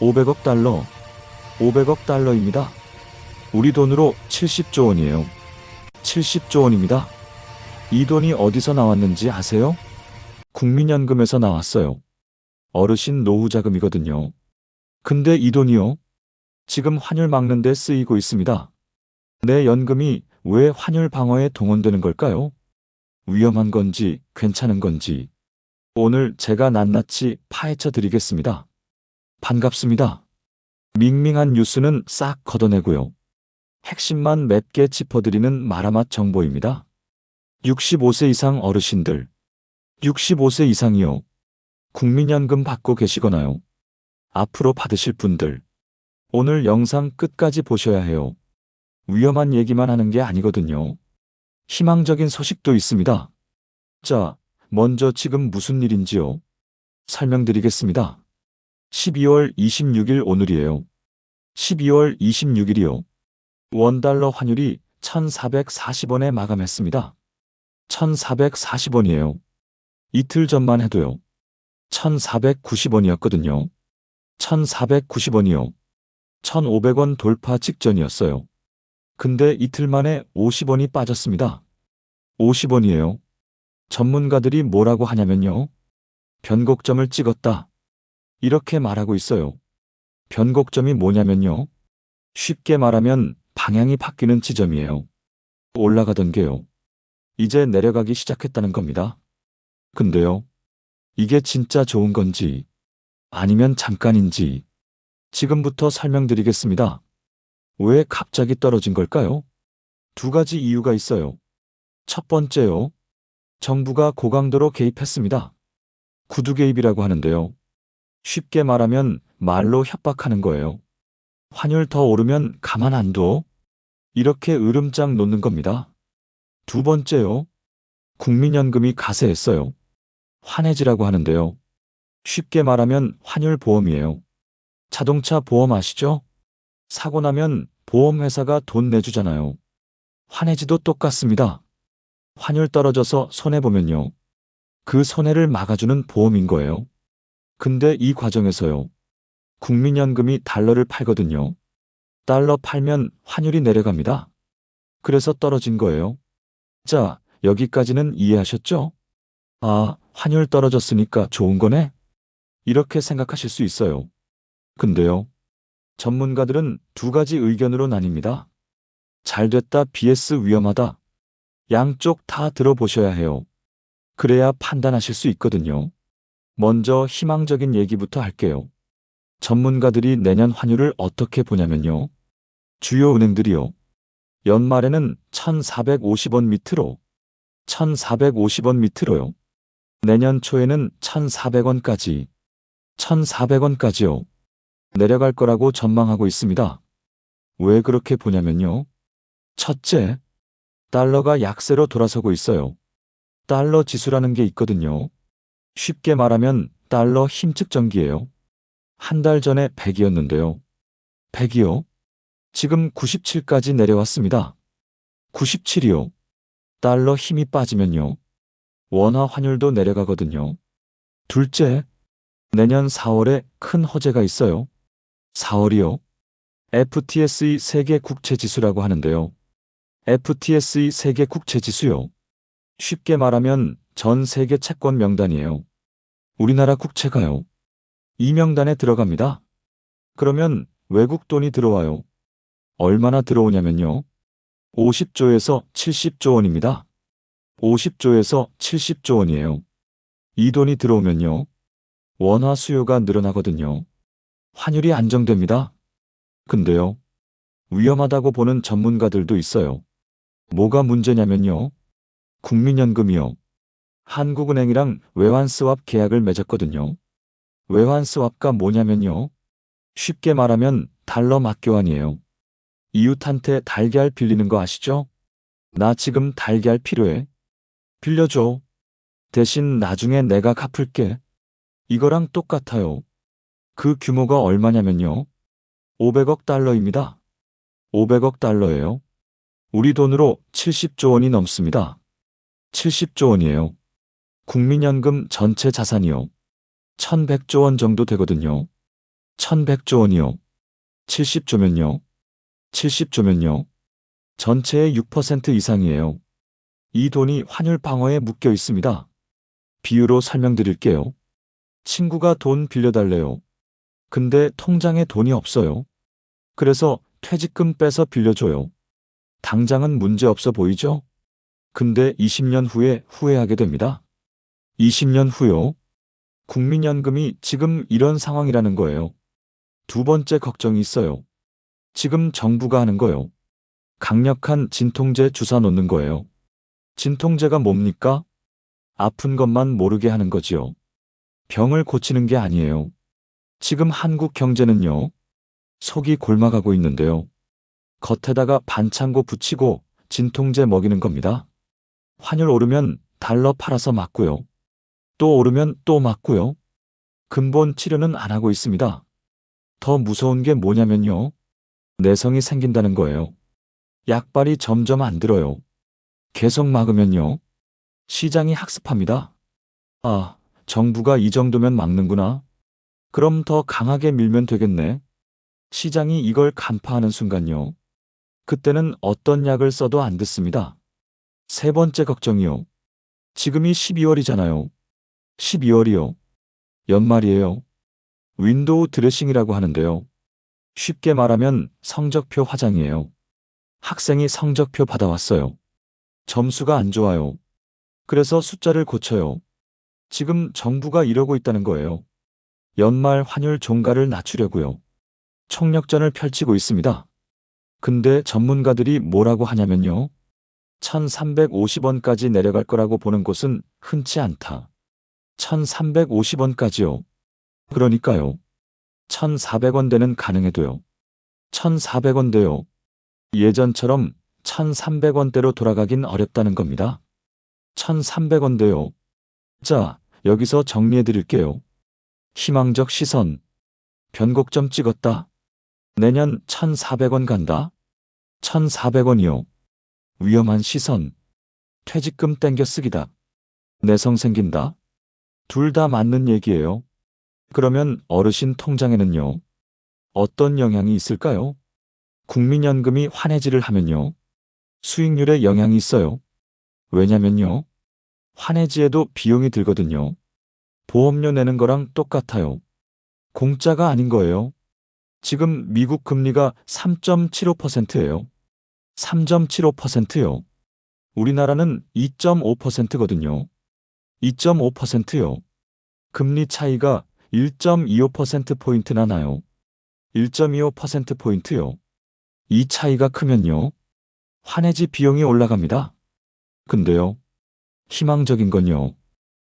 500억 달러. 500억 달러입니다. 우리 돈으로 70조 원이에요. 70조 원입니다. 이 돈이 어디서 나왔는지 아세요? 국민연금에서 나왔어요. 어르신 노후 자금이거든요. 근데 이 돈이요? 지금 환율 막는 데 쓰이고 있습니다. 내 연금이 왜 환율 방어에 동원되는 걸까요? 위험한 건지 괜찮은 건지 오늘 제가 낱낱이 파헤쳐 드리겠습니다. 반갑습니다. 밍밍한 뉴스는 싹 걷어내고요. 핵심만 맵게 짚어드리는 마라맛 정보입니다. 65세 이상 어르신들, 65세 이상이요. 국민연금 받고 계시거나요? 앞으로 받으실 분들, 오늘 영상 끝까지 보셔야 해요. 위험한 얘기만 하는 게 아니거든요. 희망적인 소식도 있습니다. 자, 먼저 지금 무슨 일인지요? 설명드리겠습니다. 12월 26일 오늘이에요. 12월 26일이요. 원달러 환율이 1440원에 마감했습니다. 1440원이에요. 이틀 전만 해도요. 1490원이었거든요. 1490원이요. 1500원 돌파 직전이었어요. 근데 이틀 만에 50원이 빠졌습니다. 50원이에요. 전문가들이 뭐라고 하냐면요. 변곡점을 찍었다. 이렇게 말하고 있어요. 변곡점이 뭐냐면요. 쉽게 말하면 방향이 바뀌는 지점이에요. 올라가던 게요. 이제 내려가기 시작했다는 겁니다. 근데요. 이게 진짜 좋은 건지 아니면 잠깐인지 지금부터 설명드리겠습니다. 왜 갑자기 떨어진 걸까요? 두 가지 이유가 있어요. 첫 번째요. 정부가 고강도로 개입했습니다. 구두 개입이라고 하는데요. 쉽게 말하면 말로 협박하는 거예요. 환율 더 오르면 가만 안 둬. 이렇게 으름장 놓는 겁니다. 두 번째요. 국민연금이 가세했어요. 환해지라고 하는데요. 쉽게 말하면 환율 보험이에요. 자동차 보험 아시죠? 사고 나면 보험회사가 돈 내주잖아요. 환해지도 똑같습니다. 환율 떨어져서 손해보면요. 그 손해를 막아주는 보험인 거예요. 근데 이 과정에서요. 국민연금이 달러를 팔거든요. 달러 팔면 환율이 내려갑니다. 그래서 떨어진 거예요. 자, 여기까지는 이해하셨죠? 아, 환율 떨어졌으니까 좋은 거네? 이렇게 생각하실 수 있어요. 근데요. 전문가들은 두 가지 의견으로 나뉩니다. 잘 됐다 vs 위험하다. 양쪽 다 들어보셔야 해요. 그래야 판단하실 수 있거든요. 먼저 희망적인 얘기부터 할게요. 전문가들이 내년 환율을 어떻게 보냐면요. 주요 은행들이요. 연말에는 1,450원 밑으로, 1,450원 밑으로요. 내년 초에는 1,400원까지, 1,400원까지요. 내려갈 거라고 전망하고 있습니다. 왜 그렇게 보냐면요. 첫째, 달러가 약세로 돌아서고 있어요. 달러 지수라는 게 있거든요. 쉽게 말하면 달러 힘 측정기예요. 한 달 전에 100이었는데요. 100이요? 지금 97까지 내려왔습니다. 97이요. 달러 힘이 빠지면요. 원화 환율도 내려가거든요. 둘째, 내년 4월에 큰 허재가 있어요. 4월이요. FTSE 세계 국채 지수라고 하는데요. FTSE 세계 국채 지수요. 쉽게 말하면 전 세계 채권 명단이에요. 우리나라 국채가요. 이 명단에 들어갑니다. 그러면 외국 돈이 들어와요. 얼마나 들어오냐면요. 50조에서 70조 원입니다. 50조에서 70조 원이에요. 이 돈이 들어오면요. 원화 수요가 늘어나거든요. 환율이 안정됩니다. 근데요. 위험하다고 보는 전문가들도 있어요. 뭐가 문제냐면요. 국민연금이요. 한국은행이랑 외환스왑 계약을 맺었거든요. 외환스왑가 뭐냐면요. 쉽게 말하면 달러 맞교환이에요. 이웃한테 달걀 빌리는 거 아시죠? 나 지금 달걀 필요해. 빌려줘. 대신 나중에 내가 갚을게. 이거랑 똑같아요. 그 규모가 얼마냐면요. 500억 달러입니다. 500억 달러예요. 우리 돈으로 70조 원이 넘습니다. 70조 원이에요. 국민연금 전체 자산이요. 1100조 원 정도 되거든요. 1100조 원이요. 70조면요. 70조면요. 전체의 6% 이상이에요. 이 돈이 환율 방어에 묶여 있습니다. 비유로 설명드릴게요. 친구가 돈 빌려달래요. 근데 통장에 돈이 없어요. 그래서 퇴직금 빼서 빌려줘요. 당장은 문제 없어 보이죠? 근데 20년 후에 후회하게 됩니다. 20년 후요. 국민연금이 지금 이런 상황이라는 거예요. 두 번째 걱정이 있어요. 지금 정부가 하는 거요. 강력한 진통제 주사 놓는 거예요. 진통제가 뭡니까? 아픈 것만 모르게 하는 거지요. 병을 고치는 게 아니에요. 지금 한국 경제는요. 속이 골마가고 있는데요. 겉에다가 반창고 붙이고 진통제 먹이는 겁니다. 환율 오르면 달러 팔아서 맞고요. 또 오르면 또 맞고요. 근본 치료는 안 하고 있습니다. 더 무서운 게 뭐냐면요. 내성이 생긴다는 거예요. 약발이 점점 안 들어요. 계속 막으면요. 시장이 학습합니다. 아, 정부가 이 정도면 막는구나. 그럼 더 강하게 밀면 되겠네. 시장이 이걸 간파하는 순간요. 그때는 어떤 약을 써도 안 듣습니다. 세 번째 걱정이요. 지금이 12월이잖아요. 12월이요. 연말이에요. 윈도우 드레싱이라고 하는데요. 쉽게 말하면 성적표 화장이에요. 학생이 성적표 받아왔어요. 점수가 안 좋아요. 그래서 숫자를 고쳐요. 지금 정부가 이러고 있다는 거예요. 연말 환율 종가를 낮추려고요. 총력전을 펼치고 있습니다. 근데 전문가들이 뭐라고 하냐면요. 1350원까지 내려갈 거라고 보는 곳은 흔치 않다. 1350원까지요. 그러니까요. 1400원 대는 가능해도요. 1400원 대요. 예전처럼 1300원 대로 돌아가긴 어렵다는 겁니다. 1300원 대요. 자, 여기서 정리해 드릴게요. 희망적 시선. 변곡점 찍었다. 내년 1400원 간다. 1400원이요. 위험한 시선. 퇴직금 땡겨 쓰기다. 내성 생긴다. 둘 다 맞는 얘기예요. 그러면 어르신 통장에는요. 어떤 영향이 있을까요? 국민연금이 환해지를 하면요. 수익률에 영향이 있어요. 왜냐면요. 환해지에도 비용이 들거든요. 보험료 내는 거랑 똑같아요. 공짜가 아닌 거예요. 지금 미국 금리가 3.75%예요. 3.75%요. 우리나라는 2.5%거든요. 2.5%요. 금리 차이가 1.25%포인트나 나요. 1.25%포인트요. 이 차이가 크면요. 환해지 비용이 올라갑니다. 근데요. 희망적인 건요.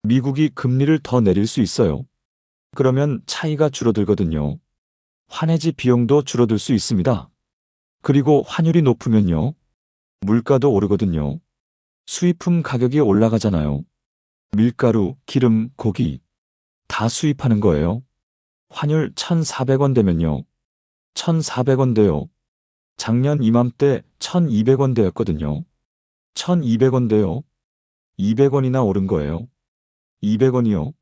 미국이 금리를 더 내릴 수 있어요. 그러면 차이가 줄어들거든요. 환해지 비용도 줄어들 수 있습니다. 그리고 환율이 높으면요. 물가도 오르거든요. 수입품 가격이 올라가잖아요. 밀가루, 기름, 고기 다 수입하는 거예요. 환율 1,400원 되면요. 1,400원 돼요. 작년 이맘때 1,200원 되었거든요. 1,200원 돼요. 200원이나 오른 거예요. 200원이요.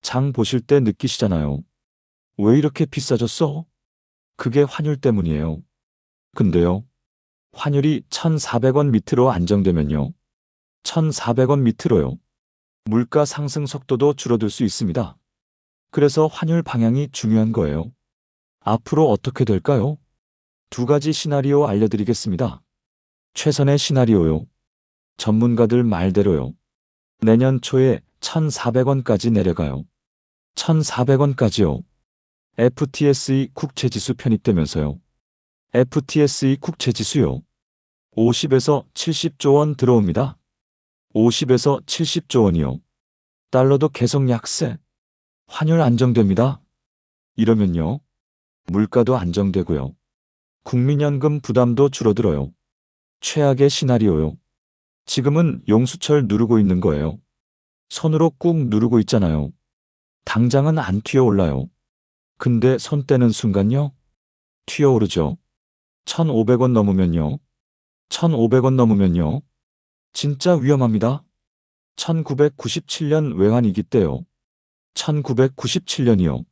장 보실 때 느끼시잖아요. 왜 이렇게 비싸졌어? 그게 환율 때문이에요. 근데요. 환율이 1,400원 밑으로 안정되면요. 1,400원 밑으로요. 물가 상승 속도도 줄어들 수 있습니다. 그래서 환율 방향이 중요한 거예요. 앞으로 어떻게 될까요? 두 가지 시나리오 알려드리겠습니다. 최선의 시나리오요. 전문가들 말대로요. 내년 초에 1,400원까지 내려가요. 1,400원까지요. FTSE 국채지수 편입되면서요. FTSE 국채지수요. 50에서 70조 원 들어옵니다. 50에서 70조 원이요. 달러도 계속 약세. 환율 안정됩니다. 이러면요. 물가도 안정되고요. 국민연금 부담도 줄어들어요. 최악의 시나리오요. 지금은 용수철 누르고 있는 거예요. 손으로 꾹 누르고 있잖아요. 당장은 안 튀어올라요. 근데 손 떼는 순간요? 튀어오르죠. 1,500원 넘으면요. 1,500원 넘으면요. 진짜 위험합니다. 1997년 외환위기 때요. 1997년이요.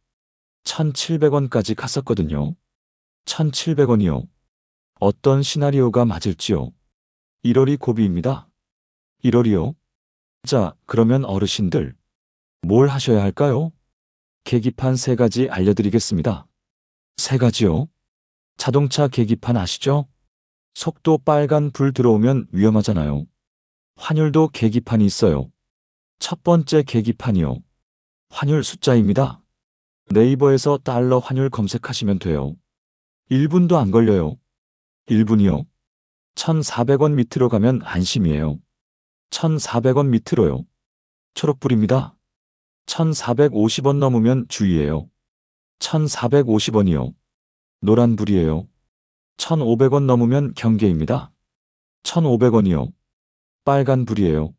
1,700원까지 갔었거든요. 1,700원이요. 어떤 시나리오가 맞을지요. 1월이 고비입니다. 1월이요. 자, 그러면 어르신들, 뭘 하셔야 할까요? 계기판 세 가지 알려드리겠습니다. 세 가지요. 자동차 계기판 아시죠? 속도 빨간 불 들어오면 위험하잖아요. 환율도 계기판이 있어요. 첫 번째 계기판이요. 환율 숫자입니다. 네이버에서 달러 환율 검색하시면 돼요. 1분도 안 걸려요. 1분이요. 1,400원 밑으로 가면 안심이에요. 1,400원 밑으로요. 초록불입니다. 1,450원 넘으면 주의해요. 1,450원이요. 노란불이에요. 1,500원 넘으면 경계입니다. 1,500원이요. 빨간불이에요.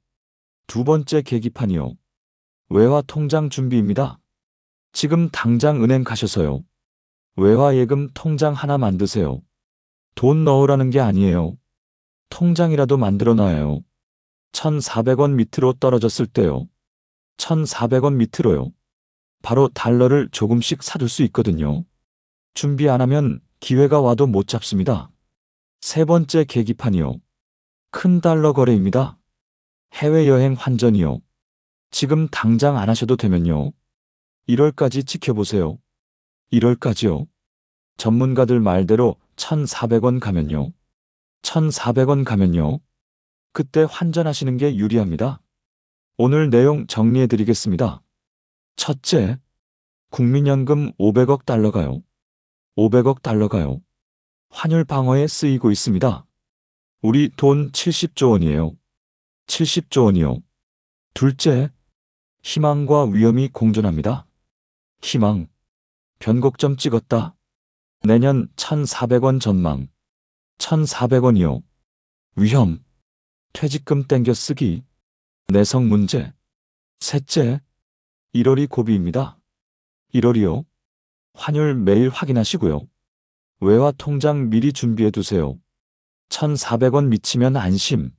두 번째 계기판이요. 외화 통장 준비입니다. 지금 당장 은행 가셔서요. 외화 예금 통장 하나 만드세요. 돈 넣으라는 게 아니에요. 통장이라도 만들어 놔요. 1,400원 밑으로 떨어졌을 때요. 1,400원 밑으로요. 바로 달러를 조금씩 사둘 수 있거든요. 준비 안 하면 기회가 와도 못 잡습니다. 세 번째 계기판이요. 큰 달러 거래입니다. 해외여행 환전이요. 지금 당장 안 하셔도 되면요. 1월까지 지켜보세요. 1월까지요. 전문가들 말대로 1,400원 가면요. 1,400원 가면요. 그때 환전하시는 게 유리합니다. 오늘 내용 정리해 드리겠습니다. 첫째, 국민연금 500억 달러가요. 500억 달러가요. 환율 방어에 쓰이고 있습니다. 우리 돈 70조 원이에요. 70조 원이요. 둘째, 희망과 위험이 공존합니다. 희망. 변곡점 찍었다. 내년 1,400원 전망. 1,400원이요. 위험. 퇴직금 땡겨 쓰기. 내성 문제. 셋째, 1월이 고비입니다. 1월이요. 환율 매일 확인하시고요. 외화 통장 미리 준비해 두세요. 1,400원 미치면 안심.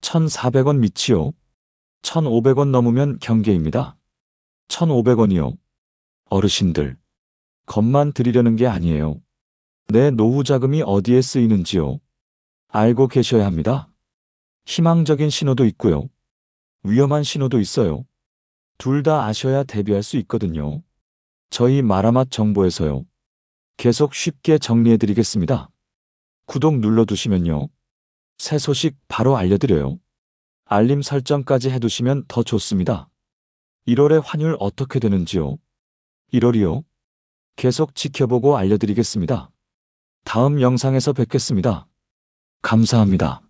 1,400원 미치요. 1,500원 넘으면 경계입니다. 1,500원이요. 어르신들. 겁만 드리려는 게 아니에요. 내 노후 자금이 어디에 쓰이는지요. 알고 계셔야 합니다. 희망적인 신호도 있고요. 위험한 신호도 있어요. 둘 다 아셔야 대비할 수 있거든요. 저희 마라맛 정보에서요. 계속 쉽게 정리해 드리겠습니다. 구독 눌러두시면요. 새 소식 바로 알려드려요. 알림 설정까지 해두시면 더 좋습니다. 1월의 환율 어떻게 되는지요? 1월이요. 계속 지켜보고 알려드리겠습니다. 다음 영상에서 뵙겠습니다. 감사합니다.